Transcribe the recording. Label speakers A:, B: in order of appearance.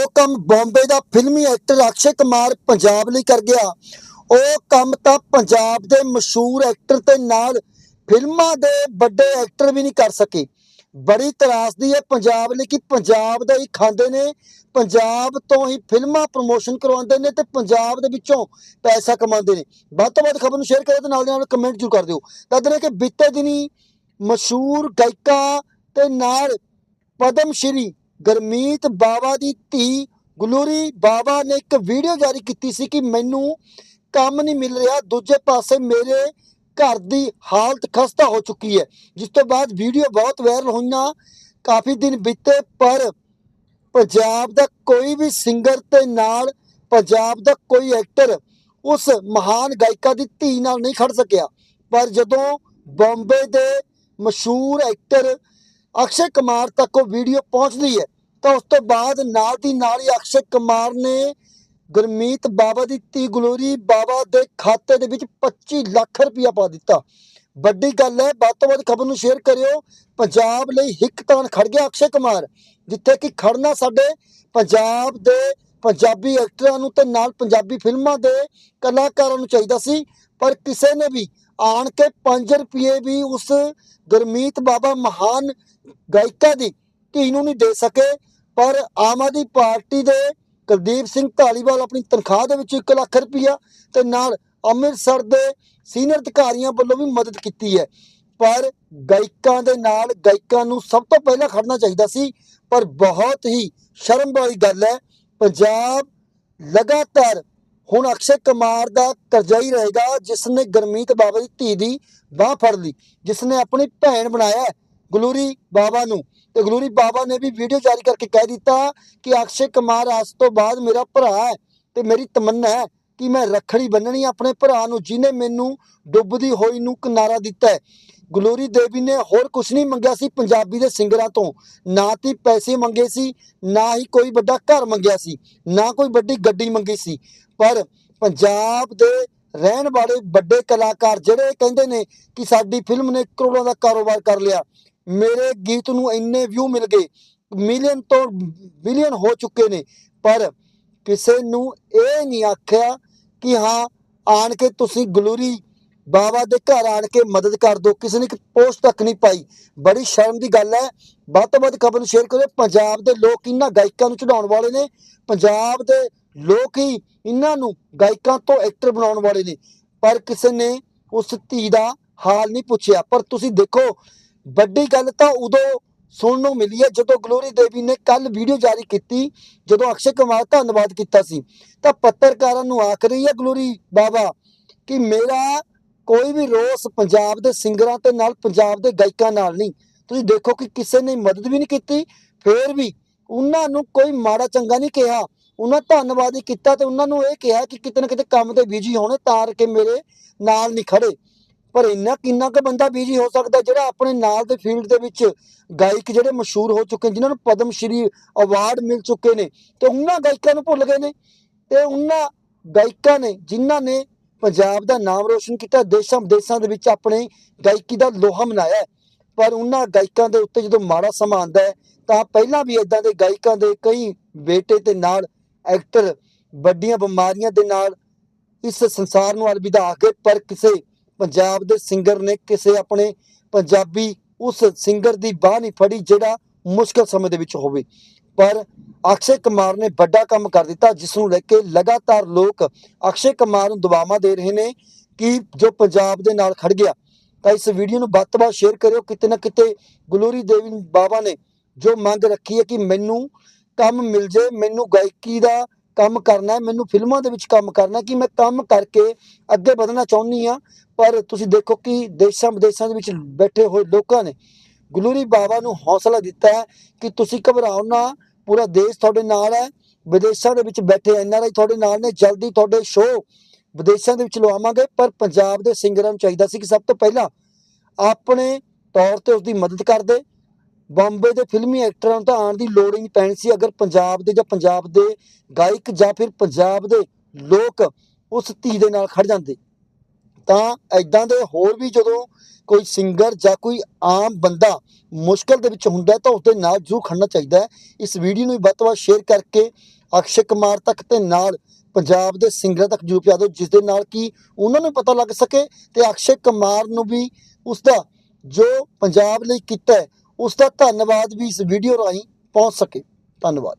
A: ਉਹ ਕੰਮ ਬੰਬੇ ਦਾ ਫਿਲਮੀ ਐਕਟਰ ਅਕਸ਼ੇ ਕੁਮਾਰ ਪੰਜਾਬ ਲਈ ਕਰ ਗਿਆ। ਉਹ ਕੰਮ ਤਾਂ ਪੰਜਾਬ ਦੇ ਮਸ਼ਹੂਰ ਐਕਟਰ ਤੇ ਨਾਲ ਫਿਲਮਾਂ ਦੇ ਵੱਡੇ ਐਕਟਰ ਵੀ ਨਹੀਂ ਕਰ ਸਕੇ। ਬੜੀ ਤਰਾਸਦੀ ਹੈ ਪੰਜਾਬ ਲਈ ਕਿ ਪੰਜਾਬ ਦਾ ਹੀ ਖਾਂਦੇ ਨੇ, ਪੰਜਾਬ ਤੋਂ ਹੀ ਫਿਲਮਾਂ ਪ੍ਰਮੋਸ਼ਨ ਕਰਵਾਉਂਦੇ ਨੇ ਤੇ ਪੰਜਾਬ ਦੇ ਵਿੱਚੋਂ ਪੈਸਾ ਕਮਾਉਂਦੇ ਨੇ। ਵੱਧ ਤੋਂ ਵੱਧ ਖਬਰ ਨੂੰ ਸ਼ੇਅਰ ਕਰਿਓ ਤੇ ਨਾਲ ਦੀ ਨਾਲ ਕਮੈਂਟ ਜ਼ਰੂਰ ਕਰ ਦਿਓ। ਦੱਸ ਦਿੰਦੇ ਕਿ ਬੀਤੇ ਦਿਨੀ ਮਸ਼ਹੂਰ ਗਾਇਕਾ ਤੇ ਨਾਲ ਪਦਮ ਸ਼੍ਰੀ ਗਰਮੀਤ ਬਾਵਾ ਦੀ ਧੀ ਗਲੂਰੀ ਬਾਵਾ ਨੇ ਇੱਕ ਵੀਡੀਓ ਜਾਰੀ ਕੀਤੀ ਸੀ ਕਿ ਮੈਨੂੰ ਕੰਮ ਨਹੀਂ ਮਿਲ ਰਿਹਾ, ਦੂਜੇ ਪਾਸੇ ਮੇਰੇ ਘਰ ਦੀ ਹਾਲਤ ਖਸਤਾ ਹੋ ਚੁੱਕੀ ਹੈ। ਜਿਸ ਤੋਂ ਬਾਅਦ ਵੀਡੀਓ ਬਹੁਤ ਵਾਇਰਲ ਹੋਈਆਂ, ਕਾਫੀ ਦਿਨ ਬੀਤੇ, ਪਰ ਪੰਜਾਬ ਦਾ ਕੋਈ ਵੀ ਸਿੰਗਰ ਤੇ ਨਾਲ ਪੰਜਾਬ ਦਾ ਕੋਈ ਐਕਟਰ ਉਸ ਮਹਾਨ ਗਾਇਕਾ ਦੀ ਧੀ ਨਾਲ ਨਹੀਂ ਖੜ ਸਕਿਆ। ਪਰ ਜਦੋਂ ਬੰਬੇ ਦੇ ਮਸ਼ਹੂਰ ਐਕਟਰ ਅਕਸ਼ੇ ਕੁਮਾਰ ਤੱਕ ਉਹ ਵੀਡੀਓ ਪਹੁੰਚਦੀ ਹੈ। ਤਾਂ ਉਸ ਤੋਂ ਬਾਅਦ ਨਾਲ ਦੀ ਨਾਲ ਹੀ ਅਕਸ਼ੇ ਕੁਮਾਰ ਨੇ ਗੁਰਮੀਤ ਬਾਬਾ ਦੀ ਧੀ ਗਲੋਰੀ ਬਾਬਾ ਦੇ ਖਾਤੇ ਦੇ ਵਿੱਚ 25 ਲੱਖ ਰੁਪਇਆ ਪਾ ਦਿੱਤਾ। ਵੱਡੀ ਗੱਲ ਹੈ, ਵੱਧ ਤੋਂ ਵੱਧ ਖਬਰ ਨੂੰ ਸ਼ੇਅਰ ਕਰਿਓ। ਪੰਜਾਬ ਲਈ ਹਿੱਕ ਤਾਣ ਖੜ ਗਿਆ ਅਕਸ਼ੇ ਕੁਮਾਰ, ਜਿੱਥੇ ਕਿ ਖੜਨਾ ਸਾਡੇ ਪੰਜਾਬ ਦੇ ਪੰਜਾਬੀ ਐਕਟਰਾਂ ਨੂੰ ਤੇ ਨਾਲ ਪੰਜਾਬੀ ਫਿਲਮਾਂ ਦੇ ਕਲਾਕਾਰਾਂ ਨੂੰ ਚਾਹੀਦਾ ਸੀ। ਪਰ ਕਿਸੇ ਨੇ ਵੀ ਆਣ ਕੇ 5 ਰੁਪਏ ਵੀ ਉਸ ਗੁਰਮੀਤ ਬਾਬਾ ਮਹਾਨ ਗਾਇਕਾ ਦੀ ਧੀ ਨੂੰ ਨਹੀਂ ਦੇ ਸਕੇ, ਪਰ ਆਮ ਆਦਮੀ ਪਾਰਟੀ ਦੇ ਕੁਲਦੀਪ ਸਿੰਘ ਢਾਲੀਵਾਲ ਆਪਣੀ ਤਨਖਾਹ ਦੇ ਵਿੱਚ 1 ਲੱਖ ਰੁਪਇਆ ਤੇ ਨਾਲ ਅੰਮ੍ਰਿਤਸਰ ਦੇ ਸੀਨੀਅਰ ਅਧਿਕਾਰੀਆਂ ਵੱਲੋਂ ਵੀ ਮਦਦ ਕੀਤੀ ਹੈ। ਪਰ ਗਾਇਕਾਂ ਦੇ ਨਾਲ ਗਾਇਕਾਂ ਨੂੰ ਸਭ ਤੋਂ ਪਹਿਲਾਂ ਖੜਨਾ ਚਾਹੀਦਾ ਸੀ, ਪਰ ਬਹੁਤ ਹੀ ਸ਼ਰਮ ਵਾਲੀ ਗੱਲ ਹੈ, ਪੰਜਾਬ ਲਗਾਤਾਰ ਹੁਣ ਅਕਸ਼ੇ ਕੁਮਾਰ ਦਾ ਕਰਜ਼ਾਈ ਰਹੇਗਾ ਜਿਸ ਨੇ ਗਰਮੀਤ ਬਾਬਾ ਦੀ ਧੀ ਦੀ ਬਾਹ ਫੜ ਲਈ ਜਿਸ ਨੇ ਆਪਣੀ ਭੈਣ ਬਣਾਇਆ ਗਲੂਰੀ ਬਾਬਾ ਨੂੰ। ਤੇ ਗਲੂਰੀ ਬਾਬਾ ਨੇ ਵੀ ਵੀਡੀਓ ਜਾਰੀ ਕਰਕੇ ਕਹਿ ਦਿੱਤਾ ਕਿ ਅਕਸ਼ੇ ਕੁਮਾਰ ਅੱਜ ਤੋਂ ਬਾਅਦ ਮੇਰਾ ਭਰਾ ਹੈ ਤੇ ਮੇਰੀ ਤਮੰਨਾ ਹੈ ਕਿ ਮੈਂ ਰੱਖੜੀ ਬੰਨਣੀ ਆਪਣੇ ਭਰਾ ਨੂੰ ਜਿਨੇ ਮੈਨੂੰ ਡੁੱਬਦੀ ਹੋਈ ਨੂੰ ਕਿਨਾਰਾ ਦਿੱਤਾ ਗਲੋਰੀ ਦੇਵੀ ਨੇ ਹੋਰ ਕੁਝ ਨਹੀਂ ਮੰਗਿਆ ਸੀ ਪੰਜਾਬੀ ਦੇ ਸਿੰਗਰਾਂ ਤੋਂ। ਨਾ ਤੀ ਪੈਸੇ ਮੰਗੇ ਸੀ, ਨਾ ਹੀ ਕੋਈ ਵੱਡਾ ਘਰ ਮੰਗਿਆ ਸੀ, ਨਾ ਕੋਈ ਵੱਡੀ ਗੱਡੀ ਮੰਗੀ ਸੀ। ਪਰ ਪੰਜਾਬ ਦੇ ਰਹਿਣ ਵਾਲੇ ਵੱਡੇ ਕਲਾਕਾਰ ਜਿਹੜੇ ਕਹਿੰਦੇ ਨੇ ਕਿ ਸਾਡੀ ਫਿਲਮ ਨੇ ਕਰੋੜਾਂ ਦਾ ਕਾਰੋਬਾਰ ਕਰ ਲਿਆ। ਮੇਰੇ ਗੀਤ ਨੂੰ ਇੰਨੇ ਵਿਊ ਮਿਲ ਗਏ ਮਿਲੀਅਨ ਤੋਂ ਬਿਲੀਅਨ ਹੋ ਚੁੱਕੇ ਨੇ, ਪਰ ਕਿਸੇ ਨੂੰ ਇਹ ਨਹੀਂ ਆਖਿਆ ਕਿ ਹਾਂ, ਆਣ ਕੇ ਤੁਸੀਂ ਗਲੂਰੀ ਬਾਬਾ ਦੇ ਘਰ ਆਣ ਕੇ ਮਦਦ ਕਰ ਦਿਓ। ਕਿਸੇ ਨੇ ਇੱਕ ਪੋਸਟ ਤੱਕ ਨਹੀਂ ਪਾਈ। ਬੜੀ ਸ਼ਰਮ ਦੀ ਗੱਲ ਹੈ। ਵੱਧ ਤੋਂ ਵੱਧ ਖਬਰ ਨੂੰ ਸ਼ੇਅਰ ਕਰੋ ਪੰਜਾਬ ਦੇ ਲੋਕ ਇਹਨਾਂ ਗਾਇਕਾਂ ਨੂੰ ਚੜਾਉਣ ਵਾਲੇ ਨੇ। ਪੰਜਾਬ ਦੇ ਲੋਕ ਹੀ ਇਹਨਾਂ ਨੂੰ ਗਾਇਕਾਂ ਤੋਂ ਐਕਟਰ ਬਣਾਉਣ ਵਾਲੇ ਨੇ। ਪਰ ਕਿਸੇ ਨੇ ਉਸ ਧੀ ਦਾ ਹਾਲ ਨਹੀਂ ਪੁੱਛਿਆ। ਪਰ ਤੁਸੀਂ ਦੇਖੋ ਵੱਡੀ ਗੱਲ ਤਾਂ ਉਦੋਂ ਸੁਣਨ ਨੂੰ ਮਿਲੀ ਹੈ ਜਦੋਂ ਗਲੋਰੀ ਦੇਵੀ ਨੇ ਕੱਲ ਵੀਡੀਓ ਜਾਰੀ ਕੀਤੀ, ਜਦੋਂ ਅਕਸ਼ੇ ਕੁਮਾਰ ਧੰਨਵਾਦ ਕੀਤਾ ਸੀ। ਤਾਂ ਪੱਤਰਕਾਰਾਂ ਨੂੰ ਆਖ ਰਹੀ ਹੈ ਗਲੋਰੀ ਬਾਬਾ ਕਿ ਮੇਰਾ ਕੋਈ ਵੀ ਰੋਸ ਪੰਜਾਬ ਦੇ ਸਿੰਗਰਾਂ ਤੇ ਨਾਲ ਪੰਜਾਬ ਦੇ ਗਾਇਕਾਂ ਨਾਲ ਨਹੀਂ। ਤੁਸੀਂ ਦੇਖੋ ਕਿ ਕਿਸੇ ਨੇ ਮਦਦ ਵੀ ਨਹੀਂ ਕੀਤੀ, ਫੇਰ ਵੀ ਉਹਨਾਂ ਨੂੰ ਕੋਈ ਮਾੜਾ ਚੰਗਾ ਨਹੀਂ ਕਿਹਾ। ਉਹਨਾਂ ਧੰਨਵਾਦ ਹੀ ਕੀਤਾ ਤੇ ਉਹਨਾਂ ਨੂੰ ਇਹ ਕਿਹਾ ਕਿ ਕਿਤੇ ਨਾ ਕਿਤੇ ਕੰਮ ਤੇ ਬਿਜ਼ੀ ਹੋਣੇ, ਤਾਰ ਕੇ ਮੇਰੇ ਨਾਲ ਨਹੀਂ ਖੜੇ ਪਰ ਇੰਨਾ ਕਿੰਨਾ ਕੁ ਬੰਦਾ ਬਿਜ਼ੀ ਹੋ ਸਕਦਾ ਜਿਹੜਾ ਆਪਣੇ ਨਾਲ ਦੇ ਫੀਲਡ ਦੇ ਵਿੱਚ ਗਾਇਕ ਜਿਹੜੇ ਮਸ਼ਹੂਰ ਹੋ ਚੁੱਕੇ ਜਿਨ੍ਹਾਂ ਨੂੰ ਪਦਮ ਸ਼੍ਰੀ ਅਵਾਰਡ ਮਿਲ ਚੁੱਕੇ ਨੇ, ਤੇ ਉਹਨਾਂ ਗਾਇਕਾਂ ਨੂੰ ਭੁੱਲ ਗਏ ਨੇ, ਤੇ ਉਹਨਾਂ ਗਾਇਕਾਂ ਨੇ, ਜਿਨ੍ਹਾਂ ਨੇ ਪੰਜਾਬ ਦਾ ਨਾਮ ਰੋਸ਼ਨ ਕੀਤਾ, ਦੇਸ਼ਾਂ ਵਿਦੇਸ਼ਾਂ ਦੇ ਵਿੱਚ ਆਪਣੇ ਗਾਇਕੀ ਦਾ ਲੋਹਾ ਮਨਾਇਆ ਪਰ ਉਹਨਾਂ ਗਾਇਕਾਂ ਦੇ ਉੱਤੇ ਜਦੋਂ ਮਾੜਾ ਸਮਾਂ ਆਉਂਦਾ ਹੈ, ਤਾਂ ਪਹਿਲਾਂ ਵੀ ਇਦਾਂ ਦੇ ਗਾਇਕਾਂ ਦੇ ਕਈ ਬੇਟੇ ਤੇ ਨਾਲ ਐਕਟਰ ਵੱਡੀਆਂ ਬਿਮਾਰੀਆਂ ਦੇ ਨਾਲ ਇਸ ਸੰਸਾਰ ਨੂੰ ਅਲਵਿਦਾ ਆਖੇ ਪਰ ਕਿਸੇ ਪੰਜਾਬ ਦੇ ਸਿੰਗਰ ਨੇ ਕਿਸੇ ਆਪਣੇ ਪੰਜਾਬੀ ਉਸ ਸਿੰਗਰ ਦੀ ਬਾਹ ਨਹੀਂ ਫੜੀ ਜਿਹੜਾ ਮੁਸ਼ਕਲ ਸਮੇਂ ਦੇ ਵਿੱਚ ਹੋਵੇ। ਪਰ ਅਕਸ਼ੇ ਕੁਮਾਰ ਨੇ ਵੱਡਾ ਕੰਮ ਕਰ ਦਿੱਤਾ, ਜਿਸ ਨੂੰ ਲੈ ਕੇ ਲਗਾਤਾਰ ਲੋਕ ਅਕਸ਼ੇ ਕੁਮਾਰ ਨੂੰ ਦੁਆਵਾਂ ਦੇ ਰਹੇ ਨੇ ਕਿ ਜੋ ਪੰਜਾਬ ਦੇ ਨਾਲ ਖੜ ਗਿਆ। ਤਾਂ ਇਸ ਵੀਡੀਓ ਨੂੰ ਵੱਧ ਤੋਂ ਵੱਧ ਸ਼ੇਅਰ ਕਰਿਓ। ਕਿਤੇ ਨਾ ਕਿਤੇ ਗਲੋਰੀ ਦੇਵੀ ਬਾਬਾ ਨੇ ਜੋ ਮੰਗ ਰੱਖੀ ਹੈ ਕਿ ਮੈਨੂੰ ਕੰਮ ਮਿਲ ਜੇ, ਮੈਨੂੰ ਗਾਇਕੀ ਦਾ ਕੰਮ ਕਰਨਾ ਹੈ, ਮੈਨੂੰ ਫਿਲਮਾਂ ਦੇ ਵਿੱਚ ਕੰਮ ਕਰਨਾ ਕਿ ਮੈਂ ਕੰਮ ਕਰਕੇ ਅੱਗੇ ਵਧਣਾ ਚਾਹੁੰਦੀ ਆ ਪਰ ਤੁਸੀਂ ਦੇਖੋ ਕਿ ਦੇਸ਼ਾਂ ਵਿਦੇਸ਼ਾਂ ਦੇ ਵਿੱਚ ਬੈਠੇ ਹੋਏ ਲੋਕਾਂ ਨੇ ਗਲੂਰੀ ਬਾਬਾ ਨੂੰ ਹੌਸਲਾ ਦਿੱਤਾ ਹੈ ਕਿ ਤੁਸੀਂ ਘਬਰਾਓ ਨਾ, ਪੂਰਾ ਦੇਸ਼ ਤੁਹਾਡੇ ਨਾਲ ਹੈ, ਵਿਦੇਸ਼ਾਂ ਦੇ ਵਿੱਚ ਬੈਠੇ ਐਨਆਰਆਈ ਤੁਹਾਡੇ ਨਾਲ ਨੇ, ਜਲਦੀ ਤੁਹਾਡੇ ਸ਼ੋਅ ਵਿਦੇਸ਼ਾਂ ਦੇ ਵਿੱਚ ਲਵਾਵਾਂਗੇ। ਪਰ ਪੰਜਾਬ ਦੇ ਸਿੰਗਰਾਂ ਨੂੰ ਚਾਹੀਦਾ ਸੀ ਕਿ ਸਭ ਤੋਂ ਪਹਿਲਾਂ ਆਪਣੇ ਤੌਰ ਤੇ ਉਸ ਦੀ ਮਦਦ ਕਰਦੇ ਬੰਬੇ ਦੇ ਫਿਲਮੀ ਐਕਟਰਾਂ ਨੂੰ ਤਾਂ ਆਉਣ ਦੀ ਲੋੜ ਹੀ ਨਹੀਂ ਪੈਣੀ ਸੀ। ਅਗਰ ਪੰਜਾਬ ਦੇ ਜਾਂ ਪੰਜਾਬ ਦੇ ਗਾਇਕ ਜਾਂ ਫਿਰ ਪੰਜਾਬ ਦੇ ਲੋਕ ਉਸ ਧੀ ਦੇ ਨਾਲ ਖੜ ਜਾਂਦੇ, ਤਾਂ ਐਦਾਂ ਦੇ ਹੋਰ ਵੀ ਜਦੋਂ ਕੋਈ ਸਿੰਗਰ ਜਾਂ ਕੋਈ ਆਮ ਬੰਦਾ ਮੁਸ਼ਕਲ ਦੇ ਵਿੱਚ ਹੁੰਦਾ ਤਾਂ ਉਸਦੇ ਨਾਲ ਜ਼ਰੂਰ ਖੜਨਾ ਚਾਹੀਦਾ ਹੈ। ਇਸ ਵੀਡੀਓ ਨੂੰ ਵੱਧ ਤੋਂ ਵੱਧ ਸ਼ੇਅਰ ਕਰਕੇ ਅਕਸ਼ੇ ਕੁਮਾਰ ਤੱਕ ਤੇ ਨਾਲ ਪੰਜਾਬ ਦੇ ਸਿੰਗਰਾਂ ਤੱਕ ਜ਼ਰੂਰ ਪਹੁੰਚਾ ਦਿਓ ਜਿਸ ਦੇ ਨਾਲ ਕਿ ਉਹਨਾਂ ਨੂੰ ਪਤਾ ਲੱਗ ਸਕੇ ਤੇ ਅਕਸ਼ੇ ਕੁਮਾਰ ਨੂੰ ਵੀ ਉਸ ਦਾ ਜੋ ਪੰਜਾਬ ਲਈ ਕੀਤਾ ਉਸ ਦਾ ਧੰਨਵਾਦ ਵੀ ਇਸ ਵੀਡੀਓ ਰਾਹੀਂ ਪਹੁੰਚ ਸਕੇ। ਧੰਨਵਾਦ।